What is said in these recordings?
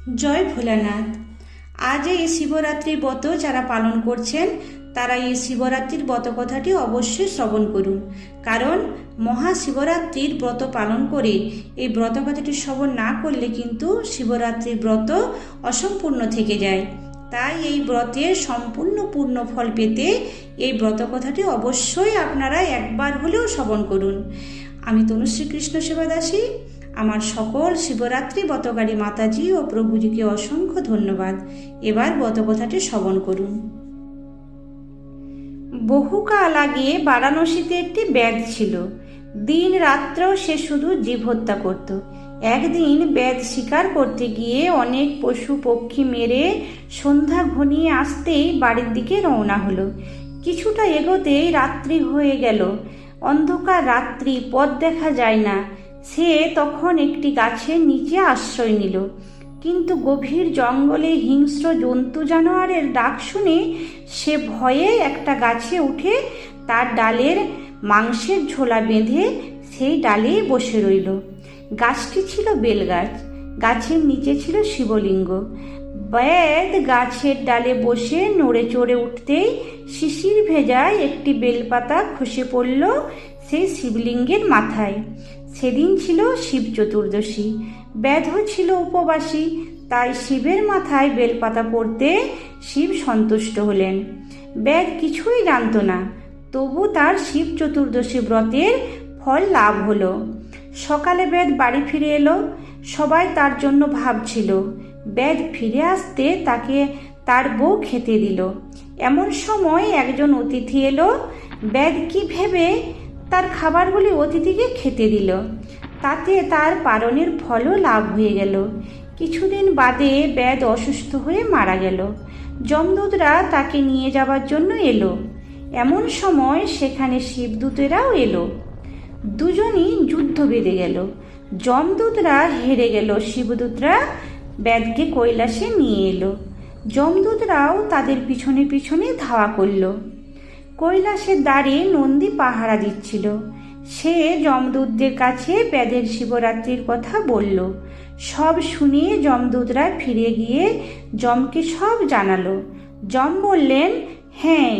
জয় ভোলানাথ। আজ এই শিবরাত্রি ব্রত যারা পালন করছেন, তারা এই শিবরাত্রির ব্রত কথাটি অবশ্যই শ্রবণ করুন। কারণ মহাশিবরাত্রির ব্রত পালন করে এই ব্রত কথাটি শ্রবণ না করলে কিন্তু শিবরাত্রির ব্রত অসম্পূর্ণ থেকে যায়। তাই এই ব্রতের সম্পূর্ণ পূর্ণ ফল পেতে এই ব্রত কথাটি অবশ্যই আপনারা একবার হলেও শ্রবণ করুন। আমি তনুশ্রী কৃষ্ণ সেবাদাসী আমার সকল শিবরাত্রি ব্রতকারী মাতাজি ও প্রভুজিকে অসংখ্য ধন্যবাদ। এবার ব্রতকথাটি শ্রবণ করুন। বহুকাল আগে বারাণসীতে একটি ব্যাগ ছিল। দিন রাত্র সে শুধু জীব হত্যা করত। একদিন ব্যাদ শিকার করতে গিয়ে অনেক পশু পক্ষী মেরে সন্ধ্যা ঘনিয়ে আসতেই বাড়ির দিকে রওনা হলো। কিছুটা এগোতেই রাত্রি হয়ে গেল। অন্ধকার রাত্রি, পথ দেখা যায় না। সে তখন একটি গাছের নিচে আশ্রয় নিল। কিন্তু গভীর জঙ্গলে হিংস্র জন্তু জানোয়ারের ডাক শুনে সে ভয়ে একটা গাছে উঠে তার ডালের মাংসের ঝোলা বেঁধে সেই ডালেই বসে রইল। গাছটি ছিল বেলগাছ, গাছের নিচে ছিল শিবলিঙ্গ। বেদ গাছের ডালে বসে নড়ে চড়ে উঠতেই শিশির ভেজায় একটি বেলপাতা খসে পড়ল সেই শিবলিঙ্গের মাথায়। সেদিন ছিল শিব চতুর্দশী। ব্যাধ ছিল উপবাসী, তাই শিবের মাথায় বেলপাতা পড়তে শিব সন্তুষ্ট হলেন। ব্যাদ কিছুই জানত না, তবু তার শিব চতুর্দশী ব্রতের ফল লাভ হলো। সকালে বেদ বাড়ি ফিরে এলো, সবাই তার জন্য ভাবছিল বেদ ফিরে আসতে তাকে তার বউ খেতে দিল। এমন সময় একজন অতিথি এলো বেদ কি ভেবে তার খাবারগুলি অতিথিকে খেতে দিল। তাতে তার পালনের ফলও লাভ হয়ে গেল। কিছুদিন বাদে বেদ অসুস্থ হয়ে মারা গেল। যমদূতরা তাকে নিয়ে যাবার জন্য এলো। এমন সময় সেখানে শিবদূতেরাও এলো। দুজনই যুদ্ধ বেঁধে গেল। যমদূতরা হেরে গেল। শিবদূতরা বেদকে কৈলাসে নিয়ে এলো। যমদূতরাও তাদের পিছনে পিছনে ধাওয়া করল। কৈলাসের দ্বারে নন্দী পাহারা দিচ্ছিল। সে যমদূতদের কাছে বেদের শিবরাত্রির কথা বলল। সব শুনে যমদূতরা ফিরে গিয়ে যমকে সব জানালো। যম বললেন হ্যাঁ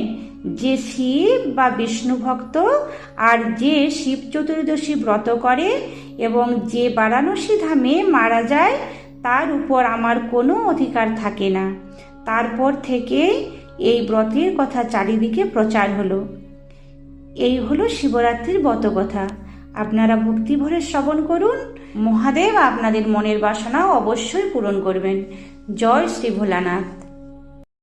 যে শিব বা বিষ্ণু ভক্ত আর যে শিব চতুর্দশী ব্রত করে এবং যে বারাণসী ধামে মারা যায়, তার উপর আমার কোনো অধিকার থাকে না। তারপর থেকে এই ব্রতের কথা চারিদিকে প্রচার হলো। এই হলো শিবরাত্রির ব্রত কথা আপনারা ভক্তি ভরে শ্রবণ করুন। মহাদেব আপনাদের মনের বাসনা অবশ্যই পূরণ করবেন। জয় শ্রী ভোলানাথ।